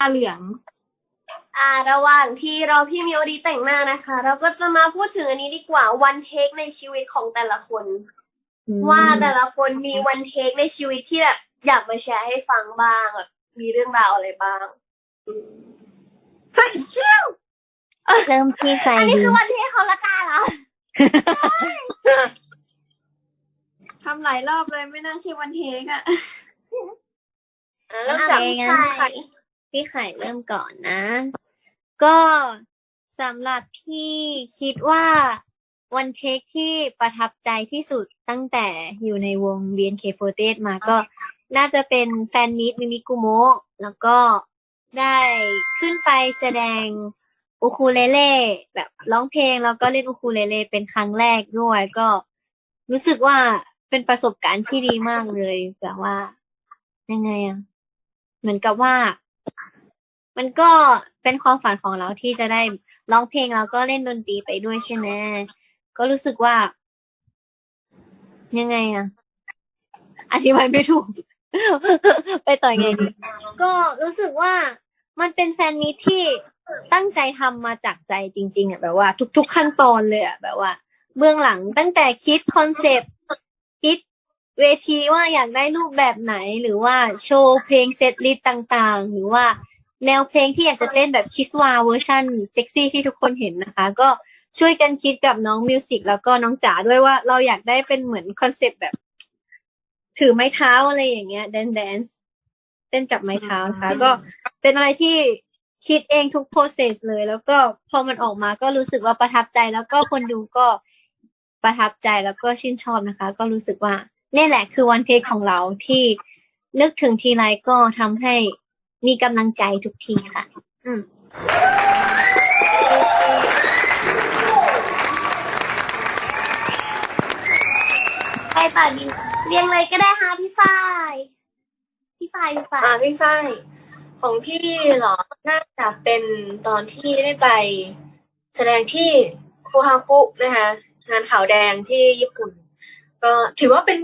ตาเหลือง อ่าระหว่างที่รอพี่มิโอดีแต่งหน้านะคะ เราก็จะมาพูดถึงอันนี้ดีกว่าวันเทคในชีวิตของแต่ละคนว่าแต่ละคนมีวันเทคในชีวิตที่แบบอยากมาแชร์ให้ฟังบ้างแบบมีเรื่องราวอะไรบ้างอืมเฮ้ยเชี่ยวเริ่มที่ใครอันนี้ดีคือวันเทคเขาละกันเหรอทำหลายรอบเลยไม่น่าใช่วันเทคอะ อะเริ่มจากพี่ไข่ พี่ไข่เริ่มก่อนนะ ก็สำหรับพี่คิดว่าวันเทคที่ประทับใจที่สุดตั้งแต่อยู่ในวง BNK48 มาก็น่าจะเป็นแฟนมิตมิมิกุโมะแล้วก็ได้ขึ้นไปแสดงอูคูเลเล่แบบร้องเพลงแล้วก็เล่นอูคูเลเล่เป็นครั้งแรกด้วยก็รู้สึกว่าเป็นประสบการณ์ที่ดีมากเลยแบบว่ายังไงอะเหมือนกับว่า มันก็เป็นความฝันของเราที่จะได้ร้องเพลงแล้วก็เล่นดนตรีไปด้วยใช่ไหมก็รู้สึกว่า ยังไงอะอธิบายไม่ถูก ไปต่อยังไงดีก็รู้สึกว่ามันเป็นแฟนมีตที่ตั้งใจทำมาจากใจจริง ๆอะแบบว่า ทุก ๆ ขั้นตอนเลยอะแบบว่า เบื้องหลังตั้งแต่คิดคอนเซปต์คิดเวทีว่าอยากได้รูปแบบไหนหรือว่าโชว์เพลงเซตลิสต์ต่าง ๆ หรือว่า แนวเพลงที่อยากจะเต้นแบบคิสวาเวอร์ชันเซ็กซี่ที่ทุกคนเห็นนะคะ ก็ช่วยกันคิดกับน้องมิวสิกแล้วก็น้องจ๋าด้วยว่าเราอยากได้เป็นเหมือนคอนเซปต์แบบ ถือไม้เท้าอะไรอย่างเงี้ยแดนแดนซ์เต้นกับไม้เท้านะคะ ก็เป็นอะไรที่คิดเองทุกโปรเซสเลย แล้วก็พอมันออกมาก็รู้สึกว่าประทับใจ แล้วก็คนดูก็ประทับใจแล้วก็ชื่นชอบนะคะ ก็รู้สึกว่านี่แหละคือวันเทคของเราที่นึกถึงทีไรก็ทำให้ มีกำลังใจทุกทีค่ะ อืมไปต่อดีเรียงเลยก็ได้ค่ะพี่ฝ้ายพี่ฝ้ายพี่ฝ้ายอ่าพี่ฝ้ายของพี่เหรอ น่าจะเป็นตอนที่ได้ไป แสดงที่ฟูฮาคุนะคะงานขาวแดงที่ญี่ปุ่น ก็ถือว่าเป็น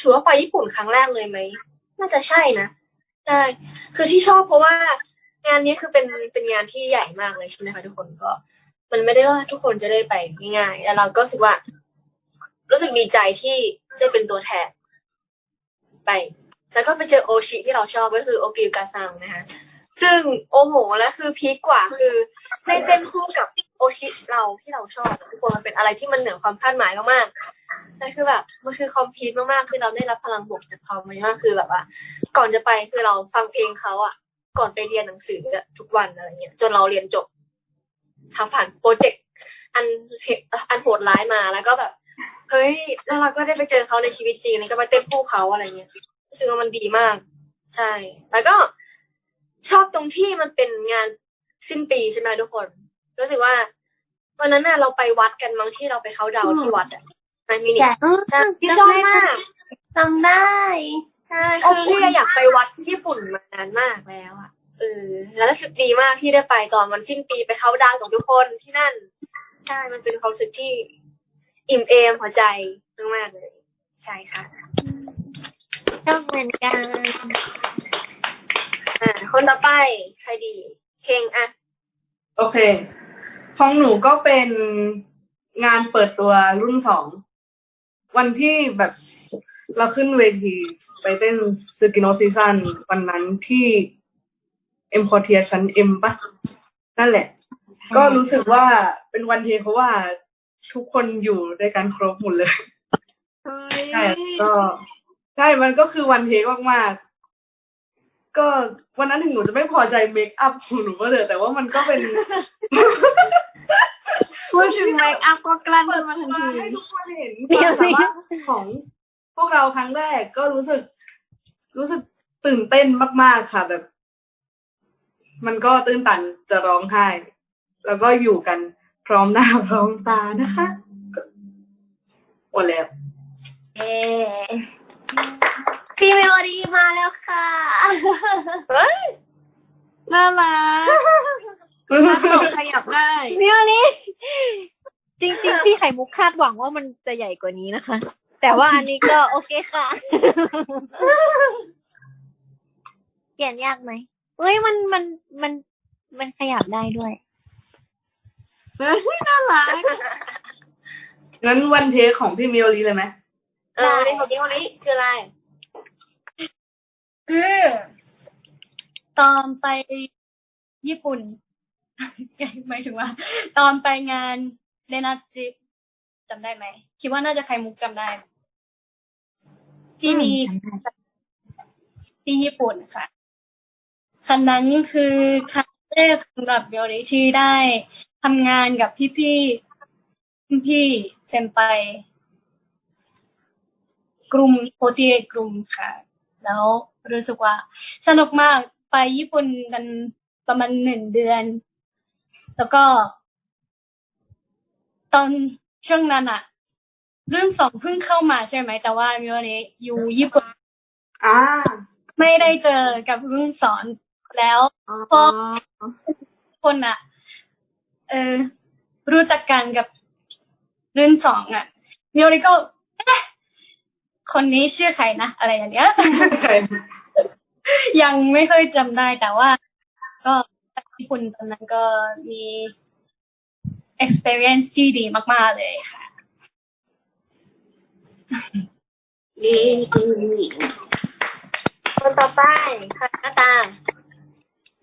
ถือว่าไปญี่ปุ่นครั้งแรกเลยไหม น่าจะใช่นะ ใช่คือที่ชอบเพราะว่างานนี้คือเป็นเป็นงานที่ใหญ่มากเลยใช่ไหมคะทุกคนก็ มันไม่ได้ว่าทุกคนจะได้ไปง่ายๆแล้วเราก็รู้สึกว่า รู้สึกดีใจที่ได้เป็นตัวแทนไป แล้วก็ไปเจอโอชิที่เราชอบก็คือโอกิวกาซังนะคะซึ่งโอ้โหแล้วคือพีคกว่าคือได้เต้นคู่กับ ชิเราที่เราชอบทุกคนมันเป็นอะไรที่มันเหนือความคาดหมายมากๆแต่คือแบบมันคือคอมพีทมากๆคือเราได้รับพลังบวกจากเขามันมากคือแบบว่า ก่อนจะไปคือเราฟังเพลงเขาอะก่อนไปเรียนหนังสืออะทุกวันอะไรเงี้ยจนเราเรียนจบทำผ่านโปรเจกต์อันเหอันโหดร้ายมาแล้วก็แบบเฮ้ยแล้วเราก็ได้ไปเจอเขาในชีวิตจริงแล้วก็ไปเต้นคู่เขาอะไรเงี้ยรู้สึกว่ามันดีมาก ใช่ แล้วก็ชอบตรงที่มันเป็นงานสิ้นปีใช่ไหมทุกคน รู้สึกว่าวันนั้นน่ะเราไปวัดกันมั้งที่เราไปเขาน์ดาวน์ที่วัดอะไมมินิใช่ใช่ที่ชอบมากจำได้ใช่คือพี่อยากไปวัดที่ญี่ปุ่นมานานมากแล้วอะเออแล้วรู้สึกดีมากที่ได้ไปตอนวันสิ้นปีไปเขาน์ดาวน์กับทุกคนที่นั่น ใช่มันเป็นความรู้สึกที่อิ่มเอมหัวใจมากๆเลยใช่ค่ะชอบเหมือนกันอ่าคนต่อไปใครดี เคงอะโอเค ของหนูก็เป็นงานเปิดตัวรุ่นสองวันที่แบบเราขึ้นเวทีไปเต้นซึกิโนซีซันวันนั้นที่เอ็มคอเทียชั้นเอ็มปะนั่นแหละ ก็รู้สึกว่าเป็นวันเทเพราะว่าทุกคนอยู่ด้วยกันครบหมดเลยเฮ้ยใช่ก็ใช่มันก็คือวันเทคมากๆ ก็วันนั้นถึงหนูจะไม่พอใจเมคอัพของหนูก็เถอะแต่ว่ามันก็เป็นพูดถึงเมคอัพก็กลั้นขึ้นมาทันทีให้ทุกคนเห็นความสามารถของพวกเราครั้งแรกก็รู้สึก รู้สึกตื่นเต้นมาก ๆ ค่ะแบบ มันก็ตื้นตันจะร้องไห้ แล้วก็อยู่กันพร้อมหน้าพร้อมตานะคะหมดแล้วเอ พี่เมโลดีมาแล้วค่ะน่ารักถ้าตกขยับได้มิวลิจริง ๆ พี่ไข่มุกคาดหวังว่ามันจะใหญ่กว่านี้นะคะ แต่ว่าอันนี้ก็โอเคค่ะ เขียนยากไหมเอ้ยมันมันมันมันขยับได้ด้วยเฮ้ยน่ารักงั้นวันเทคของพี่มิโอริเลยไหมเออในของนี้คนนี้คืออะไร คือตอนไปญี่ปุ่นหมายถึงว่า ตอนไปงานเรนาจิจำได้ไหมคิดว่าน่าจะใครมุกจำได้ ที่มีที่ญี่ปุ่นค่ะคันนั้นคือครั้งแรกสำหรับเบลลี่ที่ได้ทำงานกับพี่พี่ๆพี่ๆเซมไป กลุ่มโปรตีกลุ่มค่ะ แล้วรู้สึกว่าสนุกมากไปญี่ปุ่นกันประมาณหนึ่งเดือน แล้วก็ ตอนช่วงนั้นอะเรื่องสองเพิ่งเข้ามาใช่ไหม แต่ว่ามิวเนี้อยู่ญี่ปุ่นอ่าไม่ได้เจอกับรุ่นสอนแล้วอ๋อคนอะเออรู้จักกันกับรุ่นสองอะมิโอริก็เอ๊ะ คนนี้ชื่อใครนะ อะไรอย่างเงี้ยยังไม่ค่อยจำได้แต่ว่า ก็ญี่ปุ่นตอนนั้นก็มี experience ที่ดีมาก ๆ เลยค่ะเย้คนต่อไปค่ะหน้าตา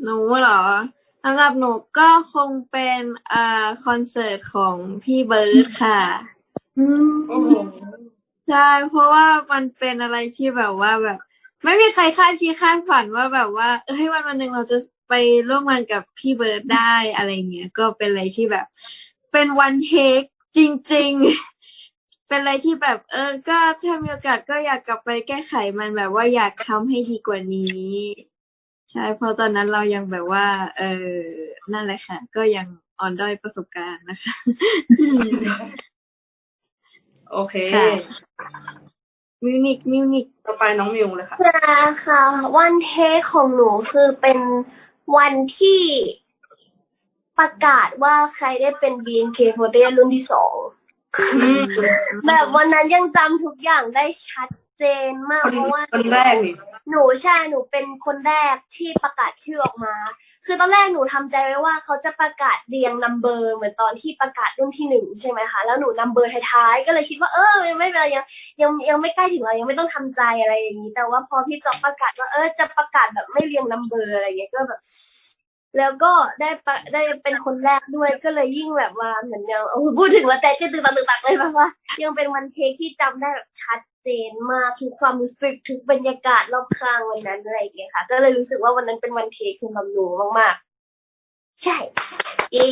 หนูเหรอสำหรับหนูก็คงเป็นเอ่อคอนเสิร์ตของพี่เบิร์ดค่ะโอ้โห ใช่ เพราะว่ามันเป็นอะไรที่แบบว่าแบบ ไม่มีใครคาดคิดคาดฝันว่าแบบว่า เอ้ยวันวันหนึ่งเราจะไปร่วมงานกับพี่เบิร์ดได้อะไรเงี้ยก็เป็นอะไรที่แบบ เป็นวันเทคจริง ๆ เป็นอะไรที่แบบ เออ ก็ถ้ามีโอกาสก็อยากกลับไปแก้ไขมันแบบว่าอยากทำให้ดีกว่านี้ ใช่เพราะตอนนั้นเรายังแบบว่า เออนั่นแหละค่ะ ก็ยังอ่อนด้อยประสบการณ์นะคะ โอเคค่ะ มิวนิกมิวนิกต่อไปน้องมิวเลยค่ะค่ะวันเทคของหนูคือเป็นวันที่ประกาศว่าใครได้เป็น BNK48 รุ่นที่สองแบบวันนั้นยังจำทุกอย่างได้ชัดเจนมาก คนเพราะว่า คนแรกนี่ หนูใช่หนูเป็นคนแรกที่ประกาศชื่อออกมา คือตอนแรกหนูทำใจไว้ว่าเขาจะประกาศเรียงนัมเบอร์เหมือนตอนที่ประกาศรุ่นที่หนึ่งใช่ไหมคะแล้วหนูนัมเบอร์ท้ายๆก็เลยคิดว่าเออยังไม่เป็นไรยังยังยังไม่ใกล้ถึงเรายังไม่ต้องทำใจอะไรอย่างนี้แต่ว่าพอพี่จอบประกาศว่าเออจะประกาศแบบไม่เรียงนัมเบอร์อะไรอย่างเงี้ยก็แบบแล้วก็ได้ปได้เป็นคนแรกด้วยก็เลยยิ่งแบบว่าเหมือนยังพูดถึงว่าใจก็ตื่นตันตื่นตันเลยแบบว่า ยังเป็นวันเทคที่จำได้แบบชัด เจนมากทุกความรู้สึกทุกบรรยากาศรอบข้างวันนั้นอะไรอย่างเงี้ยค่ะ ก็เลยรู้สึกว่าวันนั้นเป็นวันเทคสำหรับหนูมากๆ ใช่เย้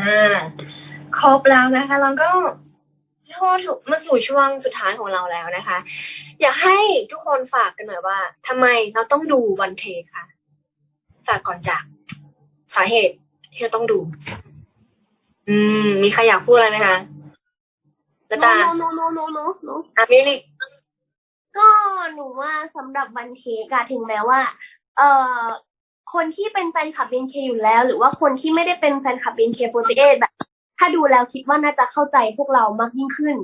อ่าครบแล้วนะคะ เราก็เข้ามาสู่ช่วงสุดท้ายของเราแล้วนะคะ อยากให้ทุกคนฝากกันหน่อยว่าทำไมเราต้องดูวันเทคค่ะ ฝากก่อนจากสาเหตุที่เราต้องดู อืม มีใครอยากพูดอะไรไหมคะแล้วตาโนโนโนโนโนโนอะมิวนิกก็หนูว่าสำหรับวันเทคอะถึงแม้ว่า เอ่อคนที่เป็นแฟนคลับ BNK อยู่แล้ว หรือว่าคนที่ไม่ได้เป็นแฟนคลับ BNK48 แบบ ถ้าดูแล้วคิดว่าน่าจะเข้าใจพวกเรามากยิ่งขึ้น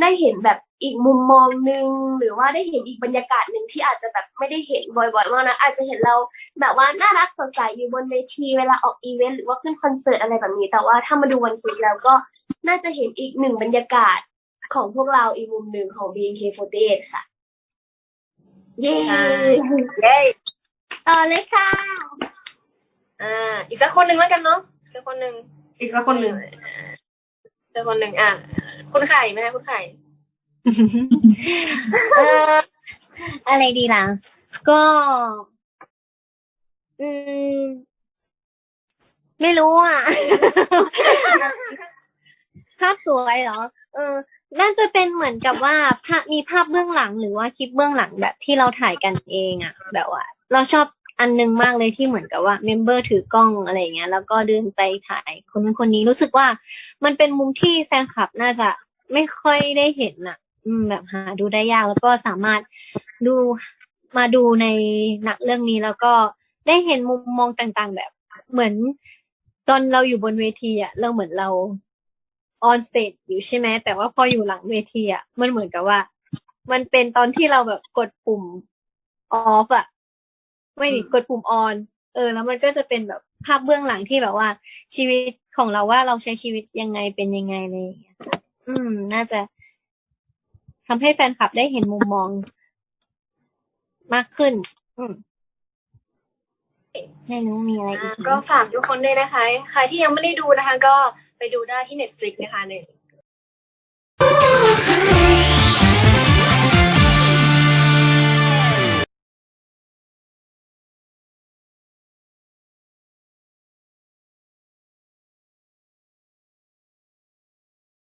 ได้เห็นแบบอีกมุมมองหนึ่งหรือว่าได้เห็นอีกบรรยากาศหนึ่งที่อาจจะแบบไม่ได้เห็นบ่อยๆมากนะอาจจะเห็นเราแบบว่าน่ารักสดใสอยู่บนเวทีเวลาออกอีเวนต์หรือว่าขึ้นคอนเสิร์ตอะไรแบบนี้ แต่ว่าถ้ามาดูวันเทคแล้วก็น่าจะเห็นอีกหนึ่งบรรยากาศของพวกเราอีกมุมหนึ่งของ BNK48 ค่ะ เย้เย้ต่อเลยค่ะ อ่า อีกสักคนหนึ่งแล้วกันเนาะอีกสักคนหนึ่งอีกสักคนหนึ่ง อีกสักคนหนึ่งอะ คุณไข่ไหมคะคุณไข่เอออะไรดีล่ะ ก็ อืม ไม่รู้อะ ภาพสวยเหรอ เออ น่าจะเป็นเหมือนกับว่าภาพมีภาพเบื้องหลังหรือว่าคลิปเบื้องหลังแบบที่เราถ่ายกันเองอะแบบว่า เราชอบ อันนึงมากเลยที่เหมือนกับว่าเมมเบอร์ถือกล้องอะไรเงี้ย แล้วก็เดินไปถ่ายคนนั้นคนนี้รู้สึกว่า มันเป็นมุมที่แฟนคลับน่าจะไม่ค่อยได้เห็นอะ อืม แบบหาดูได้ยากแล้วก็สามารถดูมาดูในหนังเรื่องนี้แล้วก็ได้เห็นมุมมองต่างๆ แบบเหมือน ตอนเราอยู่บนเวทีอะเราเหมือนเราออนสเตจอยู่ใช่ไหมแต่ว่าพออยู่หลังเวทีอะมันเหมือนกับว่า มันเป็นตอนที่เราแบบกดปุ่ม off อะ ไม่ดิอืมกดปุ่ม on เออ แล้วมันก็จะเป็นแบบภาพเบื้องหลังที่แบบว่า ชีวิตของเราว่าเราใช้ชีวิตยังไงเป็นยังไงอะไรอย่างเงี้ยค่ะอืม น่าจะทำให้แฟนคลับได้เห็นมุมมอง มากขึ้น อืมไม่รู้มีอะไรอีกไหมก็ฝากทุกคนด้วยนะคะ ใครที่ยังไม่ได้ดูนะคะ ก็ไปดูได้ที่ Netflix นะคะใน